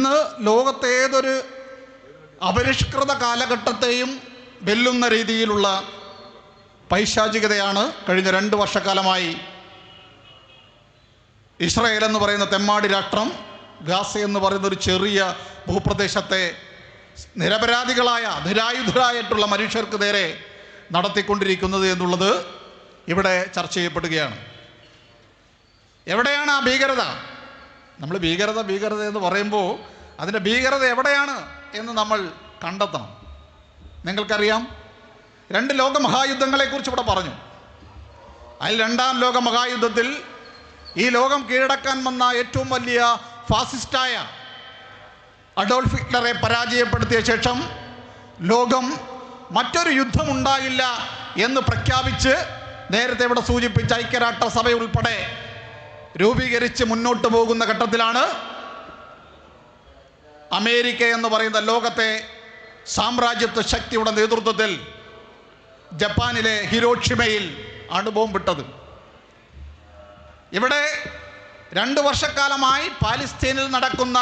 ഇന്ന് ലോകത്തേതൊരു അപരിഷ്കൃത കാലഘട്ടത്തെയും വെല്ലുന്ന രീതിയിലുള്ള പൈശാചികതയാണ് കഴിഞ്ഞ രണ്ട് വർഷക്കാലമായി ഇസ്രയേൽ എന്ന് പറയുന്ന തെമ്മാടി രാഷ്ട്രം ഗാസ എന്ന് പറയുന്ന ഒരു ചെറിയ ഭൂപ്രദേശത്തെ നിരപരാധികളായ നിരായുധരായിട്ടുള്ള മനുഷ്യർക്ക് നേരെ നടത്തിക്കൊണ്ടിരിക്കുന്നത് എന്നുള്ളത് ഇവിടെ ചർച്ച ചെയ്യപ്പെടുകയാണ്. എവിടെയാണ് ആ ഭീകരത? നമ്മൾ ഭീകരത ഭീകരത എന്ന് പറയുമ്പോൾ അതിന്റെ ഭീകരത എവിടെയാണ് എന്ന് നമ്മൾ കണ്ടെത്തണം. നിങ്ങൾക്കറിയാം? രണ്ട് ലോകമഹായുദ്ധങ്ങളെക്കുറിച്ച് ഇവിടെ പറഞ്ഞു. അതിൽ രണ്ടാം ലോക മഹായുദ്ധത്തിൽ ഈ ലോകം കീഴടക്കാൻ വന്ന ഏറ്റവും വലിയ ഫാസിസ്റ്റായ അഡോൾഫ് ഹിറ്റ്ലറെ പരാജയപ്പെടുത്തിയ ശേഷം ലോകം മറ്റൊരു യുദ്ധമുണ്ടാകില്ല എന്ന് പ്രഖ്യാപിച്ച് നേരത്തെ ഇവിടെ സൂചിപ്പിച്ച ഐക്യരാഷ്ട്രസഭ ഉൾപ്പെടെ രൂപീകരിച്ച് മുന്നോട്ട് പോകുന്ന ഘട്ടത്തിലാണ് അമേരിക്ക എന്ന് പറയുന്ന ലോകത്തെ സാമ്രാജ്യത്വ ശക്തിയുടെ നേതൃത്വത്തിൽ ജപ്പാനിലെ ഹിരോഷിമയിൽ അണുബോം വിട്ടത് ഇവിടെ രണ്ട് വർഷക്കാലമായി പാലസ്തീനിൽ നടക്കുന്ന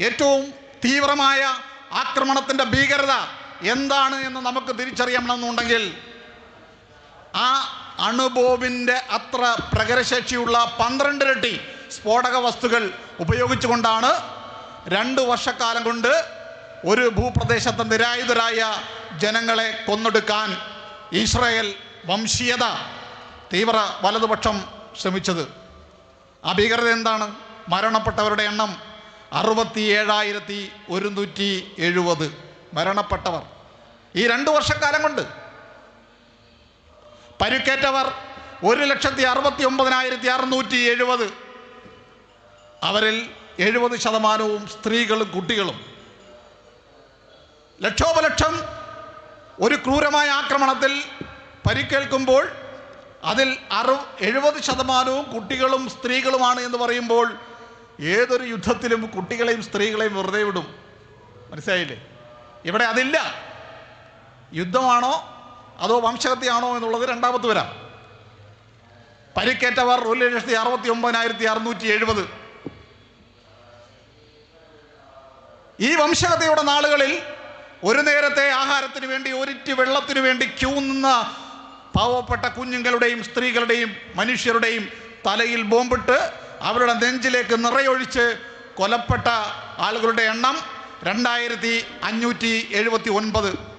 ഏറ്റവും തീവ്രമായ ആക്രമണത്തിന്റെ ഭീകരത എന്താണ് എന്ന് നമുക്ക് തിരിച്ചറിയണമെന്നുണ്ടെങ്കിൽ ആ അണുബോംബിന്റെ അത്ര പ്രകരശേഷിയുള്ള പന്ത്രണ്ടിരട്ടി സ്ഫോടക വസ്തുക്കൾ ഉപയോഗിച്ചുകൊണ്ടാണ് രണ്ട് വർഷക്കാലം കൊണ്ട് ഒരു ഭൂപ്രദേശത്തെ നിരായുധരായ ജനങ്ങളെ കൊന്നൊടുക്കാൻ ഇസ്രായേൽ വംശീയത തീവ്ര വലതുപക്ഷം ശ്രമിച്ചത്. ആ ഭീകരത എന്താണ്? മരണപ്പെട്ടവരുടെ എണ്ണം അറുപത്തി ഏഴായിരത്തി ഒരുന്നൂറ്റി എഴുപത് മരണപ്പെട്ടവർ. ഈ രണ്ട് വർഷക്കാലം കൊണ്ട് പരുക്കേറ്റവർ ഒരു ലക്ഷത്തി അറുപത്തി ഒമ്പതിനായിരത്തി അറുന്നൂറ്റി എഴുപത്. അവരിൽ എഴുപത് ശതമാനവും സ്ത്രീകളും കുട്ടികളും. ലക്ഷോപലക്ഷം ഒരു ക്രൂരമായ ആക്രമണത്തിൽ പരിക്കേൽക്കുമ്പോൾ അതിൽ അറു എഴുപത് ശതമാനവും കുട്ടികളും സ്ത്രീകളുമാണ് എന്ന് പറയുമ്പോൾ ഏതൊരു യുദ്ധത്തിലും കുട്ടികളെയും സ്ത്രീകളെയും വെറുതെ വിടും. മനസ്സിലായില്ലേ? ഇവിടെ അതില്ല. യുദ്ധമാണോ അതോ വംശഹത്യയാണോ എന്നുള്ളത് രണ്ടാമത് വരാം. പരിക്കേറ്റവർ ഒരു ലക്ഷത്തി അറുപത്തി ഒമ്പതിനായിരത്തി അറുന്നൂറ്റി എഴുപത് ഈ വംശഹത്യയുടെ നാളുകളിൽ ഒരു നേരത്തെ ആഹാരത്തിന് വേണ്ടി ഒരിറ്റ് വെള്ളത്തിന് വേണ്ടി ക്യൂ നിന്ന പാവപ്പെട്ട കുഞ്ഞുങ്ങളുടെയും സ്ത്രീകളുടെയും മനുഷ്യരുടെയും തലയിൽ ബോംബിട്ട് അവരുടെ നെഞ്ചിലേക്ക് നിറയൊഴിച്ച് കൊലപ്പെട്ട ആളുകളുടെ എണ്ണം രണ്ടായിരത്തി അഞ്ഞൂറ്റി എഴുപത്തി ഒൻപത്.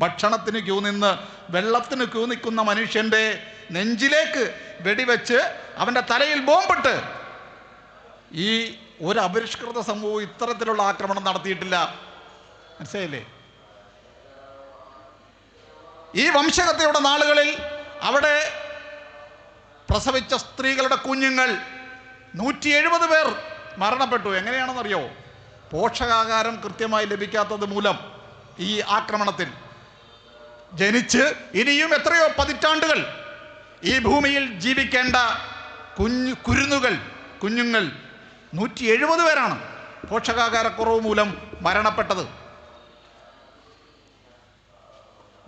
ഭക്ഷണത്തിന് ക്യൂ നിന്ന് വെള്ളത്തിന് ക്യൂ നിൽക്കുന്ന മനുഷ്യന്റെ നെഞ്ചിലേക്ക് വെടിവെച്ച് അവന്റെ തലയിൽ ബോംബിട്ട്. ഈ ഒരു അപരിഷ്കൃത സമൂഹം ഇത്തരത്തിലുള്ള ആക്രമണം നടത്തിയിട്ടില്ല. മനസ്സിലായില്ലേ? ഈ വംശഹത്യയുടെ നാളുകളിൽ അവിടെ പ്രസവിച്ച സ്ത്രീകളുടെ കുഞ്ഞുങ്ങൾ നൂറ്റി എഴുപത് പേർ മരണപ്പെട്ടു. എങ്ങനെയാണെന്നറിയോ? പോഷകാഹാരം കൃത്യമായി ലഭിക്കാത്തത് മൂലം ഈ ആക്രമണത്തിൽ. ജനിച്ച് ഇനിയും എത്രയോ പതിറ്റാണ്ടുകൾ ഈ ഭൂമിയിൽ ജീവിക്കേണ്ട കുഞ്ഞു കുരുന്നുകൾ കുഞ്ഞുങ്ങൾ. നൂറ്റി എഴുപത് പേരാണ് പോഷകാഹാരക്കുറവ് മൂലം മരണപ്പെട്ടത്.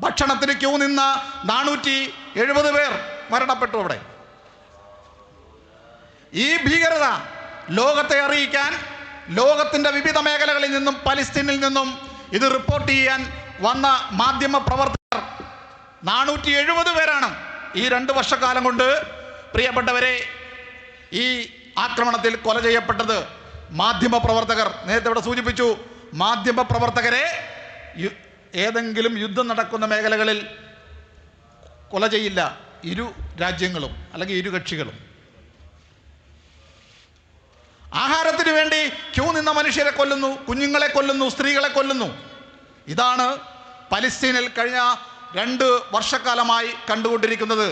ഭക്ഷണത്തിന് ക്യൂ നിന്ന നാനൂറ്റി എഴുപത് പേർ മരണപ്പെട്ടു അവിടെ. ഈ ഭീകരത ലോകത്തെ അറിയിക്കാൻ ലോകത്തിന്റെ വിവിധ മേഖലകളിൽ നിന്നും പലസ്തീനിൽ നിന്നും ഇത് റിപ്പോർട്ട് ചെയ്യാൻ വന്ന മാധ്യമ പ്രവർത്തകർ നാനൂറ്റി എഴുപത് പേരാണ് ഈ രണ്ട് വർഷക്കാലം കൊണ്ട് പ്രിയപ്പെട്ടവരെ ഈ ആക്രമണത്തിൽ കൊല ചെയ്യപ്പെട്ടത് മാധ്യമ പ്രവർത്തകർ. നേരത്തെ ഇവിടെ സൂചിപ്പിച്ചു മാധ്യമ പ്രവർത്തകരെ ഏതെങ്കിലും യുദ്ധം നടക്കുന്ന മേഖലകളിൽ കൊല ചെയ്യില്ല. ഇരു രാജ്യങ്ങളും അല്ലെങ്കിൽ ഇരു കക്ഷികളും. ആഹാരത്തിന് വേണ്ടി ക്യൂ നിന്ന മനുഷ്യരെ കൊല്ലുന്നു കുഞ്ഞുങ്ങളെ കൊല്ലുന്നു സ്ത്രീകളെ കൊല്ലുന്നു. ഇതാണ് പലസ്തീനിൽ കഴിഞ്ഞ രണ്ട് വർഷക്കാലമായി കണ്ടുകൊണ്ടിരിക്കുന്നത്.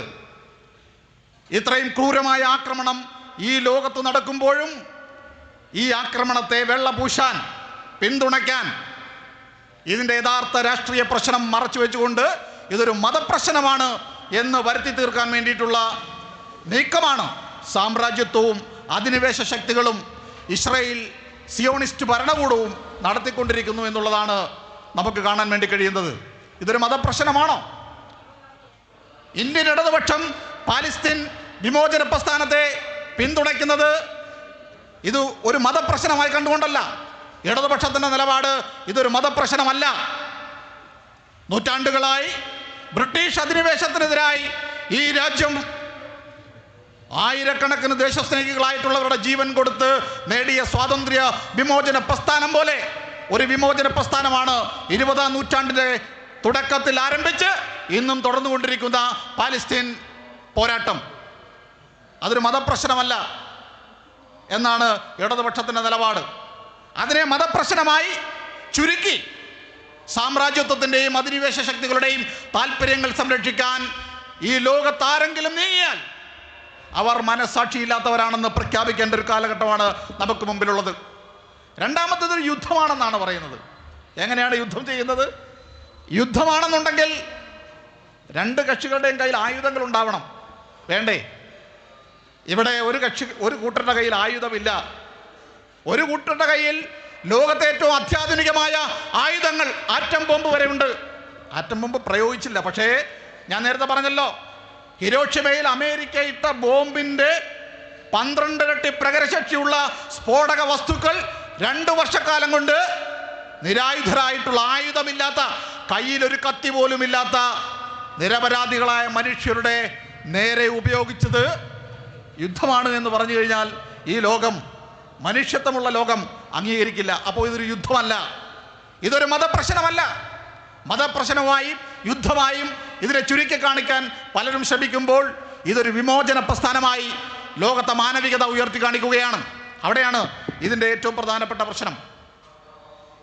ഇത്രയും ക്രൂരമായ ആക്രമണം ഈ ലോകത്ത് നടക്കുമ്പോഴും ഈ ആക്രമണത്തെ വെള്ളപൂശാൻ പിന്തുണയ്ക്കാൻ ഇതിന്റെ യഥാർത്ഥ രാഷ്ട്രീയ പ്രശ്നം മറച്ചു വെച്ചുകൊണ്ട് ഇതൊരു മതപ്രശ്നമാണ് എന്ന് വരുത്തി തീർക്കാൻ വേണ്ടിയിട്ടുള്ള നീക്കമാണ് സാമ്രാജ്യത്വവും അധിനിവേശ ശക്തികളും ഇസ്രയേൽ സിയോണിസ്റ്റ് ഭരണകൂടവും നടത്തിക്കൊണ്ടിരിക്കുന്നു എന്നുള്ളതാണ് നമുക്ക് കാണാൻ വേണ്ടി കഴിയുന്നത്. ഇതൊരു മതപ്രശ്നമാണോ? ഇന്ത്യൻ ഇടതുപക്ഷം പാലസ്തീൻ വിമോചന പ്രസ്ഥാനത്തെ പിന്തുണയ്ക്കുന്നത് ഇത് ഒരു മതപ്രശ്നമായി കണ്ടുകൊണ്ടല്ല. ഇടതുപക്ഷത്തിന്റെ നിലപാട് ഇതൊരു മതപ്രശ്നമല്ല. നൂറ്റാണ്ടുകളായി ബ്രിട്ടീഷ് അധിനിവേശത്തിനെതിരായി ഈ രാജ്യം ആയിരക്കണക്കിന് ദേശസ്നേഹികളായിട്ടുള്ളവരുടെ ജീവൻ കൊടുത്ത് നേടിയ സ്വാതന്ത്ര്യ വിമോചന പ്രസ്ഥാനം പോലെ ഒരു വിമോചന പ്രസ്ഥാനമാണ് ഇരുപതാം നൂറ്റാണ്ടിന്റെ തുടക്കത്തിൽ ആരംഭിച്ച് ഇന്നും തുടർന്നുകൊണ്ടിരിക്കുന്ന പാലസ്തീൻ പോരാട്ടം. അതൊരു മതപ്രശ്നമല്ല എന്നാണ് ഇടതുപക്ഷത്തിന്റെ നിലപാട്. അതിനെ മതപ്രശ്നമായി ചുരുക്കി സാമ്രാജ്യത്വത്തിന്റെയും അധിനിവേശ ശക്തികളുടെയും താല്പര്യങ്ങൾ സംരക്ഷിക്കാൻ ഈ ലോകത്താരെങ്കിലും നീങ്ങിയാൽ അവർ മനസ്സാക്ഷിയില്ലാത്തവരാണെന്ന് പ്രഖ്യാപിക്കേണ്ട ഒരു കാലഘട്ടമാണ് നമുക്ക് മുമ്പിലുള്ളത്. രണ്ടാമത്തേത് യുദ്ധമാണെന്നാണ് പറയുന്നത്. എങ്ങനെയാണ് യുദ്ധം ചെയ്യുന്നത്? യുദ്ധമാണെന്നുണ്ടെങ്കിൽ രണ്ട് കക്ഷികളുടെയും കയ്യിൽ ആയുധങ്ങൾ ഉണ്ടാവണം. വേണ്ടേ? ഇവിടെ ഒരു കക്ഷി ഒരു കൂട്ടരുടെ കയ്യിൽ ആയുധമില്ല. ഒരു കൂട്ടരുടെ കയ്യിൽ ലോകത്തെ ഏറ്റവും അത്യാധുനികമായ ആയുധങ്ങൾ ആറ്റം ബോംബ് വരെ ഉണ്ട് ആറ്റം ബോംബ് പ്രയോഗിച്ചില്ല. പക്ഷേ ഞാൻ നേരത്തെ പറഞ്ഞല്ലോ ഹിരോഷിമയിൽ അമേരിക്ക ഇട്ട ബോംബിന്റെ പന്ത്രണ്ട് ഇരട്ടി പ്രകരശക്തിയുള്ള സ്ഫോടക വസ്തുക്കൾ രണ്ട് വർഷക്കാലം കൊണ്ട് നിരായുധരായിട്ടുള്ള ആയുധമില്ലാത്ത കയ്യിൽ ഒരു കത്തി പോലും ഇല്ലാത്ത നിരപരാധികളായ മനുഷ്യരുടെ നേരെ ഉപയോഗിച്ചത് യുദ്ധമാണ് എന്ന് പറഞ്ഞു കഴിഞ്ഞാൽ ഈ ലോകം മനുഷ്യത്വമുള്ള ലോകം അംഗീകരിക്കില്ല. അപ്പോൾ ഇതൊരു യുദ്ധമല്ല. ഇതൊരു മതപ്രശ്നമല്ല. മതപ്രശ്നമായും യുദ്ധമായും ഇതിനെ ചുരുക്കി കാണിക്കാൻ പലരും ശ്രമിക്കുമ്പോൾ ഇതൊരു വിമോചന പ്രസ്ഥാനമായി ലോകത്തെ മാനവികത ഉയർത്തി കാണിക്കുകയാണ്. അവിടെയാണ് ഇതിന്റെ ഏറ്റവും പ്രധാനപ്പെട്ട പ്രശ്നം.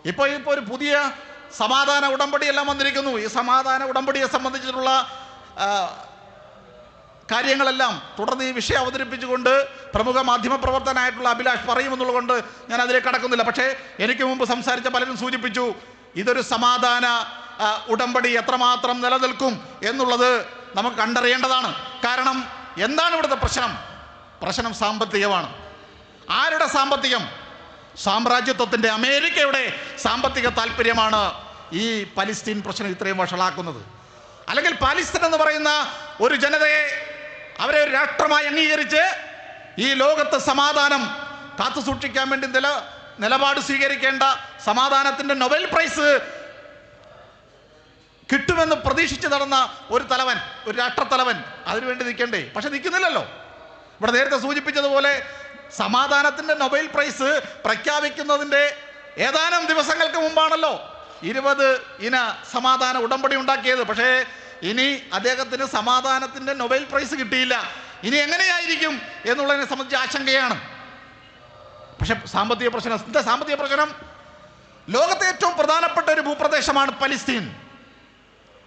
ഇപ്പോൾ ഇപ്പോൾ ഒരു പുതിയ സമാധാന ഉടമ്പടിയെല്ലാം വന്നിരിക്കുന്നു. ഈ സമാധാന ഉടമ്പടിയെ സംബന്ധിച്ചിട്ടുള്ള കാര്യങ്ങളെല്ലാം തുടർന്ന് ഈ വിഷയം അവതരിപ്പിച്ചുകൊണ്ട് പ്രമുഖ മാധ്യമപ്രവർത്തനായിട്ടുള്ള അഭിലാഷ് പറയുമെന്നുള്ളതുകൊണ്ട് ഞാൻ അതിലേക്ക് കടക്കുന്നില്ല. പക്ഷേ എനിക്ക് മുമ്പ് സംസാരിച്ച പലരും സൂചിപ്പിച്ചു ഇതൊരു സമാധാന ഉടമ്പടി എത്രമാത്രം നിലനിൽക്കും എന്നുള്ളത് നമുക്ക് കണ്ടറിയേണ്ടതാണ്. കാരണം എന്താണ് ഇവിടുത്തെ പ്രശ്നം? പ്രശ്നം സാമ്പത്തികമാണ്. ആരുടെ സാമ്പത്തികം? സാമ്രാജ്യത്വത്തിന്റെ അമേരിക്കയുടെ സാമ്പത്തിക താല്പര്യമാണ് ഈ പലസ്തീൻ പ്രശ്നം ഇത്രയും വഷളാക്കുന്നത്. അല്ലെങ്കിൽ പാലസ്തീൻ എന്ന് പറയുന്ന ഒരു ജനതയെ അവരെ ഒരു രാഷ്ട്രമായി അംഗീകരിച്ച് ഈ ലോകത്ത് സമാധാനം കാത്തു സൂക്ഷിക്കാൻ വേണ്ടി നില നിലപാട് സ്വീകരിക്കേണ്ട സമാധാനത്തിന്റെ നൊബൽ പ്രൈസ് കിട്ടുമെന്ന് പ്രതീക്ഷിച്ച് നടന്ന ഒരു തലവൻ ഒരു രാഷ്ട്രത്തലവൻ അതിനുവേണ്ടി നിൽക്കണ്ടേ? പക്ഷെ നിൽക്കുന്നില്ലല്ലോ. ഇവിടെ നേരത്തെ സൂചിപ്പിച്ചതുപോലെ സമാധാനത്തിന്റെ നൊബൈൽ പ്രൈസ് പ്രഖ്യാപിക്കുന്നതിന്റെ ഏതാനും ദിവസങ്ങൾക്ക് മുമ്പാണല്ലോ ഇരുപത് ഇന സമാധാന ഉടമ്പടി ഉണ്ടാക്കിയത്. പക്ഷേ ഇനി അദ്ദേഹത്തിന് സമാധാനത്തിന്റെ നൊബൈൽ പ്രൈസ് കിട്ടിയില്ല. ഇനി എങ്ങനെയായിരിക്കും എന്നുള്ളതിനെ സംബന്ധിച്ച് ആശങ്കയാണ്. പക്ഷെ സാമ്പത്തിക പ്രശ്നം എന്താ സാമ്പത്തിക പ്രശ്നം? ലോകത്തെ ഏറ്റവും പ്രധാനപ്പെട്ട ഒരു ഭൂപ്രദേശമാണ് പലസ്തീൻ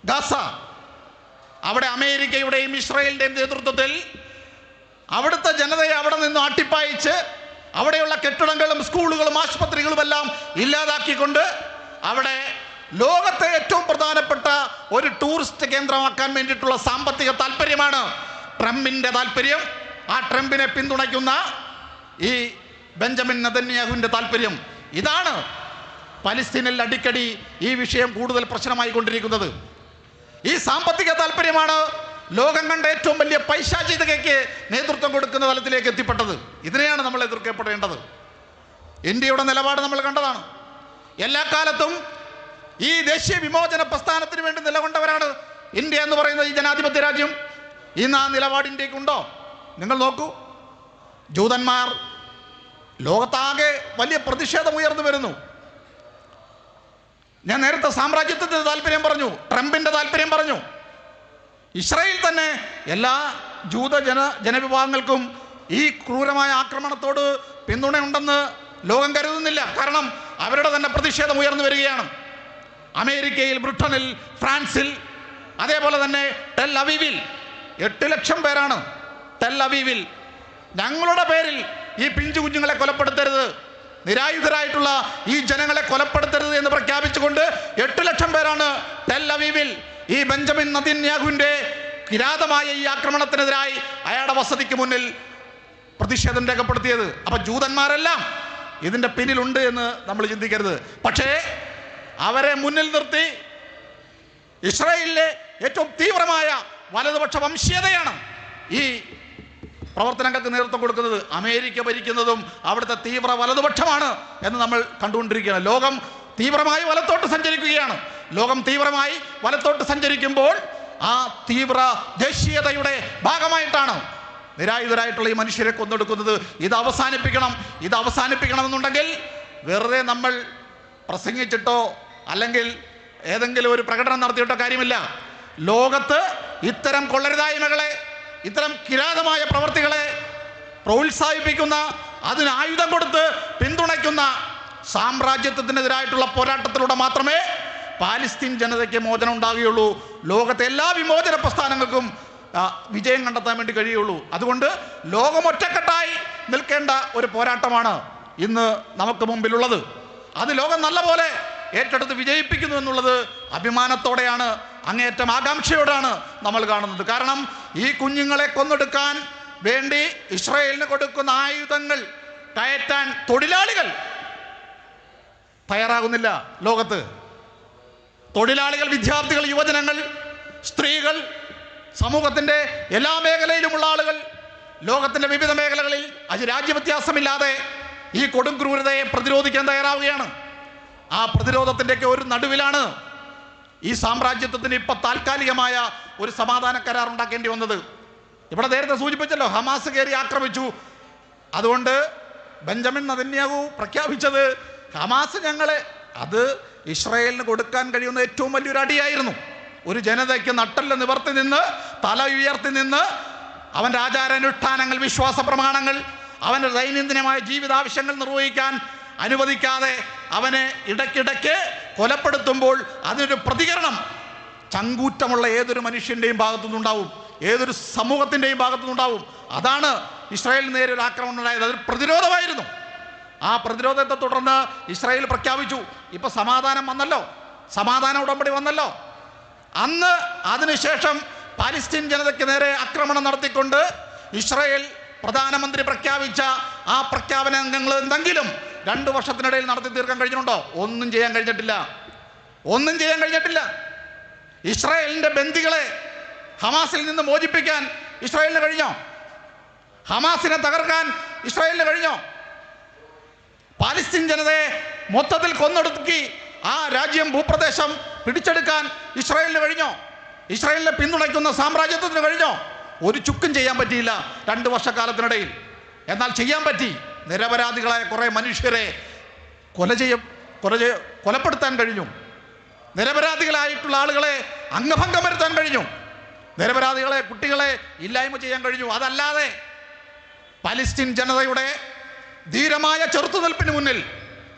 ഗാസ. അവിടെ അമേരിക്കയുടെയും ഇസ്രായേലിന്റെയും നേതൃത്വത്തിൽ അവിടുത്തെ ജനതയെ അവിടെ നിന്ന് ആട്ടിപ്പായിച്ച് അവിടെയുള്ള കെട്ടിടങ്ങളും സ്കൂളുകളും ആശുപത്രികളും എല്ലാം ഇല്ലാതാക്കിക്കൊണ്ട് അവിടെ ലോകത്തെ ഏറ്റവും പ്രധാനപ്പെട്ട ഒരു ടൂറിസ്റ്റ് കേന്ദ്രമാക്കാൻ വേണ്ടിയിട്ടുള്ള സാമ്പത്തിക താല്പര്യമാണ് ട്രംപിന്റെ താല്പര്യം ആ ട്രംപിനെ പിന്തുണയ്ക്കുന്ന ഈ ബെഞ്ചമിൻ നദന്യാഹുവിന്റെ താല്പര്യം ഇതാണ് പലസ്തീനിൽ അടിക്കടി ഈ വിഷയം കൂടുതൽ പ്രശ്നമായി കൊണ്ടിരിക്കുന്നത്. ഈ സാമ്പത്തിക താല്പര്യമാണ് ലോകം കണ്ട ഏറ്റവും വലിയ പൈശാചികതയ്ക്ക് നേതൃത്വം കൊടുക്കുന്ന തലത്തിലേക്ക് എത്തിപ്പെട്ടത്. ഇതിനെയാണ് നമ്മൾ എതിർക്കപ്പെടേണ്ടത്. ഇന്ത്യയുടെ നിലപാട് നമ്മൾ കണ്ടതാണ്. എല്ലാ കാലത്തും ഈ ദേശീയ വിമോചന പ്രസ്ഥാനത്തിന് വേണ്ടി നിലകൊണ്ടവരാണ് ഇന്ത്യ എന്ന് പറയുന്ന ഈ ജനാധിപത്യ രാജ്യം. ഇന്ന് ആ നിലപാട് ഇന്ത്യക്കുണ്ടോ നിങ്ങൾ നോക്കൂ. ജൂതന്മാർ ലോകത്താകെ വലിയ പ്രതിഷേധം ഉയർന്നു വരുന്നു. ഞാൻ നേരത്തെ സാമ്രാജ്യത്തിന്റെ താല്പര്യം പറഞ്ഞു. ഇസ്രായേൽ തന്നെ എല്ലാ ജൂത ജന ജനവിഭാഗങ്ങൾക്കും ഈ ക്രൂരമായ ആക്രമണത്തോട് പിന്തുണയുണ്ടെന്ന് ലോകം കരുതുന്നില്ല. കാരണം അവരുടെ തന്നെ പ്രതിഷേധം ഉയർന്നു വരികയാണ്. അമേരിക്കയിൽ ബ്രിട്ടനിൽ ഫ്രാൻസിൽ അതേപോലെ തന്നെ ടെൽ അവീവിൽ. എട്ട് ലക്ഷം പേരാണ് ടെൽ അവീവിൽ. ഞങ്ങളുടെ പേരിൽ ഈ പിഞ്ചു കുഞ്ഞുങ്ങളെ കൊലപ്പെടുത്തരുത്. നിരായുധരായിട്ടുള്ള ഈ ജനങ്ങളെ കൊലപ്പെടുത്തരുത് എന്ന് പ്രഖ്യാപിച്ചുകൊണ്ട് എട്ട് പേരാണ് അവീവിൽ. ഈ ബെഞ്ചമിൻ നദിന്യാഹുവിന്റെ കിരാതമായ ഈ ആക്രമണത്തിനെതിരായി അയാളുടെ വസതിക്ക് മുന്നിൽ പ്രതിഷേധം രേഖപ്പെടുത്തിയത്. അപ്പൊ ജൂതന്മാരെല്ലാം ഇതിന്റെ പിന്നിലുണ്ട് എന്ന് നമ്മൾ ചിന്തിക്കരുത്. പക്ഷേ അവരെ മുന്നിൽ നിർത്തി ഇസ്രായേലിലെ ഏറ്റവും തീവ്രമായ വലതുപക്ഷ വംശീയതയാണ് ഈ പ്രവർത്തനങ്ങൾക്ക് നേതൃത്വം കൊടുക്കുന്നത്. അമേരിക്ക ഭരിക്കുന്നതും അവിടുത്തെ തീവ്ര വലതുപക്ഷമാണ് എന്ന് നമ്മൾ കണ്ടുകൊണ്ടിരിക്കുകയാണ്. ലോകം തീവ്രമായി വലത്തോട്ട് സഞ്ചരിക്കുകയാണ്. ലോകം തീവ്രമായി വലത്തോട്ട് സഞ്ചരിക്കുമ്പോൾ ആ തീവ്ര ദേശീയതയുടെ ഭാഗമായിട്ടാണ് നിരായുധരായിട്ടുള്ള ഈ മനുഷ്യരെ കൊന്നെടുക്കുന്നത്. ഇത് അവസാനിപ്പിക്കണം. ഇത് അവസാനിപ്പിക്കണമെന്നുണ്ടെങ്കിൽ വെറുതെ നമ്മൾ പ്രസംഗിച്ചിട്ടോ അല്ലെങ്കിൽ ഏതെങ്കിലും ഒരു പ്രകടനം നടത്തിയിട്ടോ കാര്യമില്ല. ലോകത്ത് ഇത്തരം കൊള്ളരുതായ്മകളെ ഇത്തരം കിരാതമായ പ്രവൃത്തികളെ പ്രോത്സാഹിപ്പിക്കുന്ന അതിന് ആയുധം കൊടുത്ത് പിന്തുണയ്ക്കുന്ന സാമ്രാജ്യത്വത്തിനെതിരായിട്ടുള്ള പോരാട്ടത്തിലൂടെ മാത്രമേ പാലസ്തീൻ ജനതയ്ക്ക് മോചനം ഉണ്ടാകുകയുള്ളൂ ലോകത്തെ എല്ലാ വിമോചന പ്രസ്ഥാനങ്ങൾക്കും വിജയം കണ്ടെത്താൻ വേണ്ടി കഴിയുള്ളൂ അതുകൊണ്ട് ലോകം ഒറ്റക്കെട്ടായി നിൽക്കേണ്ട ഒരു പോരാട്ടമാണ് ഇന്ന് നമുക്ക് മുമ്പിലുള്ളത്. അത് ലോകം നല്ലപോലെ ഏറ്റെടുത്ത് വിജയിപ്പിക്കുന്നു എന്നുള്ളത് അഭിമാനത്തോടെയാണ് അങ്ങേയറ്റം ആകാംക്ഷയോടാണ് നമ്മൾ കാണുന്നത്. കാരണം ഈ കുഞ്ഞുങ്ങളെ കൊന്നെടുക്കാൻ വേണ്ടി ഇസ്രയേലിന് കൊടുക്കുന്ന ആയുധങ്ങൾ കയറ്റാൻ തൊഴിലാളികൾ തയ്യാറാകുന്നില്ല ലോകത്ത്. തൊഴിലാളികൾ വിദ്യാർത്ഥികൾ യുവജനങ്ങൾ സ്ത്രീകൾ സമൂഹത്തിന്റെ എല്ലാ മേഖലയിലുമുള്ള ആളുകൾ ലോകത്തിന്റെ വിവിധ മേഖലകളിൽ അത് രാജ്യവ്യത്യാസമില്ലാതെ ഈ കൊടും ക്രൂരതയെ പ്രതിരോധിക്കാൻ തയ്യാറാവുകയാണ്. ആ പ്രതിരോധത്തിന്റെയൊക്കെ ഒരു നടുവിലാണ് ഈ സാമ്രാജ്യത്വത്തിന് ഇപ്പം താൽക്കാലികമായ ഒരു സമാധാന കരാർ ഉണ്ടാക്കേണ്ടി വന്നത്. ഇവിടെ നേരത്തെ സൂചിപ്പിച്ചല്ലോ ഹമാസ് കയറി ആക്രമിച്ചു. അതുകൊണ്ട് ബെഞ്ചമിൻ നദന്യാഹു പ്രഖ്യാപിച്ചത് ഹമാസ് ഞങ്ങളെ അത് ഇസ്രായേലിന് കൊടുക്കാൻ കഴിയുന്ന ഏറ്റവും വലിയൊരു അടിയായിരുന്നു. ഒരു ജനതയ്ക്ക് നട്ടല്ല നിവർത്തി നിന്ന് തല ഉയർത്തി നിന്ന് അവന്റെ ആചാരാനുഷ്ഠാനങ്ങൾ വിശ്വാസ പ്രമാണങ്ങൾ അവന്റെ ദൈനംദിനമായ ജീവിതാവശ്യങ്ങൾ നിർവഹിക്കാൻ അനുവദിക്കാതെ അവനെ ഇടയ്ക്കിടയ്ക്ക് കൊലപ്പെടുത്തുമ്പോൾ അതിനൊരു പ്രതികരണം. ചങ്കൂറ്റമുള്ള ഏതൊരു മനുഷ്യന്റെയും ഭാഗത്തുനിന്നുണ്ടാവും. ഏതൊരു സമൂഹത്തിന്റെയും ഭാഗത്തുനിന്നുണ്ടാവും. അതാണ് ഇസ്രായേലിന് നേരെ ഒരു ആക്രമണം ഉണ്ടായത്. അതൊരു പ്രതിരോധമായിരുന്നു. ആ പ്രതിരോധത്തെ തുടർന്ന് ഇസ്രായേൽ പ്രഖ്യാപിച്ചു. ഇപ്പൊ സമാധാനം വന്നല്ലോ. സമാധാന ഉടമ്പടി വന്നല്ലോ. അന്ന് അതിനുശേഷം പാലസ്തീൻ ജനതയ്ക്ക് നേരെ ആക്രമണം നടത്തിക്കൊണ്ട് ഇസ്രായേൽ പ്രധാനമന്ത്രി പ്രഖ്യാപിച്ച ആ പ്രഖ്യാപനങ്ങൾ എന്തെങ്കിലും രണ്ട് വർഷത്തിനിടയിൽ നടത്തി തീർക്കാൻ കഴിഞ്ഞിട്ടുണ്ടോ? ഒന്നും ചെയ്യാൻ കഴിഞ്ഞിട്ടില്ല. ഒന്നും ചെയ്യാൻ കഴിഞ്ഞിട്ടില്ല. ഇസ്രായേലിന്റെ ബന്ദികളെ ഹമാസിൽ നിന്ന് മോചിപ്പിക്കാൻ ഇസ്രായേലിന് കഴിഞ്ഞോ? ഹമാസിനെ തകർക്കാൻ ഇസ്രായേലിന് കഴിഞ്ഞോ? പാലസ്തീൻ ജനതയെ മൊത്തത്തിൽ കൊന്നൊടുക്കി ആ രാജ്യം ഭൂപ്രദേശം പിടിച്ചെടുക്കാൻ ഇസ്രായേലിന് കഴിഞ്ഞോ? ഇസ്രായേലിനെ പിന്തുണയ്ക്കുന്ന സാമ്രാജ്യത്വത്തിന് കഴിഞ്ഞോ? ഒരു ചുക്കും ചെയ്യാൻ പറ്റിയില്ല രണ്ട് വർഷക്കാലത്തിനിടയിൽ. എന്നാൽ ചെയ്യാൻ പറ്റി. നിരപരാധികളായ കുറേ മനുഷ്യരെ കൊല ചെയ്യ കൊല ചെയ്യ കൊലപ്പെടുത്താൻ കഴിഞ്ഞു. നിരപരാധികളായിട്ടുള്ള ആളുകളെ അംഗഭംഗം വരുത്താൻ കഴിഞ്ഞു. നിരപരാധികളെ കുട്ടികളെ ഇല്ലായ്മ ചെയ്യാൻ കഴിഞ്ഞു. അതല്ലാതെ പലസ്തീൻ ജനതയുടെ ധീരമായ ചെറുത്തുനിൽപ്പിന് മുന്നിൽ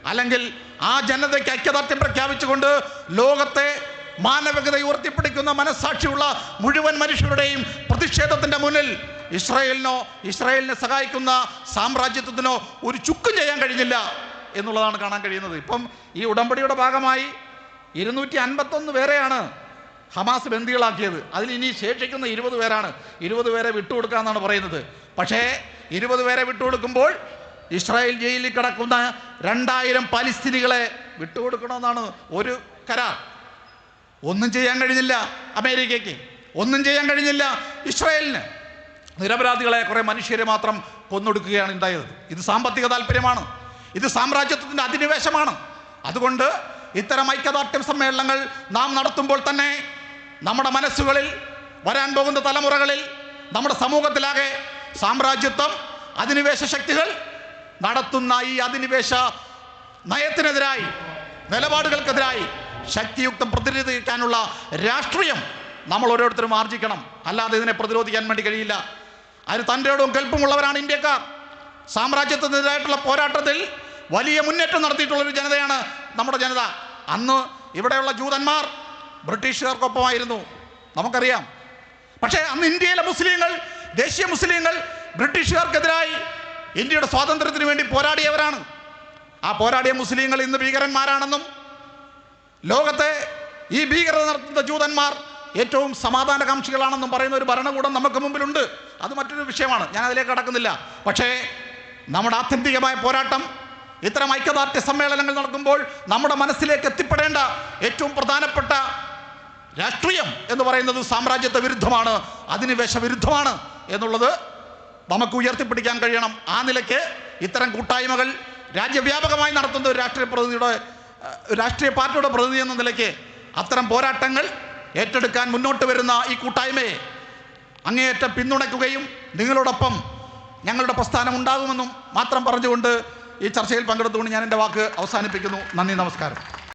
അല്ലെങ്കിൽ ആ ജനതയ്ക്ക് ഐക്യദാർഢ്യം പ്രഖ്യാപിച്ചുകൊണ്ട് ലോകത്തെ മാനവികത ഉയർത്തിപ്പിടിക്കുന്ന മനസ്സാക്ഷിയുള്ള മുഴുവൻ മനുഷ്യരുടെയും പ്രതിഷേധത്തിന്റെ മുന്നിൽ ഇസ്രായേലിനോ ഇസ്രായേലിനെ സഹായിക്കുന്ന സാമ്രാജ്യത്വത്തിനോ ഒരു ചുക്കും ചെയ്യാൻ കഴിഞ്ഞില്ല എന്നുള്ളതാണ് കാണാൻ കഴിയുന്നത്. ഇപ്പം ഈ ഉടമ്പടിയുടെ ഭാഗമായി ഇരുന്നൂറ്റി അൻപത്തൊന്ന് പേരെയാണ് ഹമാസ് ബന്ദികളാക്കിയത്. അതിൽ ഇനി ശേഷിക്കുന്ന ഇരുപത് പേരാണ്. ഇരുപത് പേരെ വിട്ടുകൊടുക്കാന്നാണ് പറയുന്നത്. പക്ഷേ ഇരുപത് പേരെ വിട്ടുകൊടുക്കുമ്പോൾ ഇസ്രായേൽ ജയിലിൽ കിടക്കുന്ന രണ്ടായിരം പലിസ്ഥിതികളെ വിട്ടുകൊടുക്കണമെന്നാണ് ഒരു കരാർ. ഒന്നും ചെയ്യാൻ കഴിഞ്ഞില്ല അമേരിക്കയ്ക്ക്. ഒന്നും ചെയ്യാൻ കഴിഞ്ഞില്ല ഇസ്രായേലിന്. നിരപരാധികളെ കുറേ മനുഷ്യരെ മാത്രം കൊന്നൊടുക്കുകയാണ് ഉണ്ടായത്. ഇത് സാമ്പത്തിക താല്പര്യമാണ്. ഇത് സാമ്രാജ്യത്വത്തിന്റെ അധിനിവേശമാണ്. അതുകൊണ്ട് ഇത്തരം ഐക്യദാർഢ്യ സമ്മേളനങ്ങൾ നാം നടത്തുമ്പോൾ തന്നെ നമ്മുടെ മനസ്സുകളിൽ വരാൻ പോകുന്ന തലമുറകളിൽ നമ്മുടെ സമൂഹത്തിലാകെ സാമ്രാജ്യത്വം അധിനിവേശ ശക്തികൾ നടത്തുന്ന ഈ അധിനിവേശ നയത്തിനെതിരായി നിലപാടുകൾക്കെതിരായി ശക്തിയുക്തം പ്രതിരോധിക്കാനുള്ള രാഷ്ട്രീയം നമ്മൾ ഓരോരുത്തരും ആർജിക്കണം. അല്ലാതെ ഇതിനെ പ്രതിരോധിക്കാൻ വേണ്ടി കഴിയില്ല. അതിന് തന്റെയോടും കെൽപ്പുമുള്ളവരാണ് ഇന്ത്യക്കാർ. സാമ്രാജ്യത്തിനെതിരായിട്ടുള്ള പോരാട്ടത്തിൽ വലിയ മുന്നേറ്റം നടത്തിയിട്ടുള്ളൊരു ജനതയാണ് നമ്മുടെ ജനത. അന്ന് ഇവിടെയുള്ള ജൂതന്മാർ ബ്രിട്ടീഷുകാർക്കൊപ്പമായിരുന്നു. നമുക്കറിയാം. പക്ഷേ അന്ന് ഇന്ത്യയിലെ മുസ്ലിങ്ങൾ ദേശീയ മുസ്ലിങ്ങൾ ബ്രിട്ടീഷുകാർക്കെതിരായി ഇന്ത്യയുടെ സ്വാതന്ത്ര്യത്തിന് വേണ്ടി പോരാടിയവരാണ്. ആ പോരാടിയ മുസ്ലിങ്ങൾ ഇന്ന് ഭീകരന്മാരാണെന്നും ലോകത്തെ ഈ ഭീകരത നടത്തുന്ന ജൂതന്മാർ ഏറ്റവും സമാധാനകാംക്ഷികളാണെന്നും പറയുന്ന ഒരു ഭരണകൂടം നമുക്ക് മുമ്പിലുണ്ട്. അത് മറ്റൊരു വിഷയമാണ്. ഞാൻ അതിലേക്ക് കടക്കുന്നില്ല. പക്ഷേ നമ്മുടെ ആത്യന്തികമായ പോരാട്ടം ഇത്തരം ഐക്യദാർഢ്യ സമ്മേളനങ്ങൾ നടക്കുമ്പോൾ നമ്മുടെ മനസ്സിലേക്ക് എത്തിപ്പെടേണ്ട ഏറ്റവും പ്രധാനപ്പെട്ട രാഷ്ട്രീയം എന്ന് പറയുന്നത് സാമ്രാജ്യത്വ വിരുദ്ധമാണ് അധിനിവേശ വിരുദ്ധമാണ് എന്നുള്ളത് നമുക്ക് ഉയർത്തിപ്പിടിക്കാൻ കഴിയണം. ആ നിലയ്ക്ക് ഇത്തരം കൂട്ടായ്മകൾ രാജ്യവ്യാപകമായി നടത്തുന്ന ഒരു രാഷ്ട്രീയ പ്രതിനിധിയുടെ രാഷ്ട്രീയ പാർട്ടിയുടെ പ്രതിനിധി എന്ന നിലയ്ക്ക് അത്തരം പോരാട്ടങ്ങൾ ഏറ്റെടുക്കാൻ മുന്നോട്ട് വരുന്ന ഈ കൂട്ടായ്മയെ അങ്ങേയറ്റം പിന്തുണയ്ക്കുകയും നിങ്ങളോടൊപ്പം ഞങ്ങളുടെ പ്രസ്ഥാനം ഉണ്ടാകുമെന്നും മാത്രം പറഞ്ഞുകൊണ്ട് ഈ ചർച്ചയിൽ പങ്കെടുത്തുകൊണ്ട് ഞാൻ എന്റെ വാക്ക് അവസാനിപ്പിക്കുന്നു. നന്ദി നമസ്കാരം.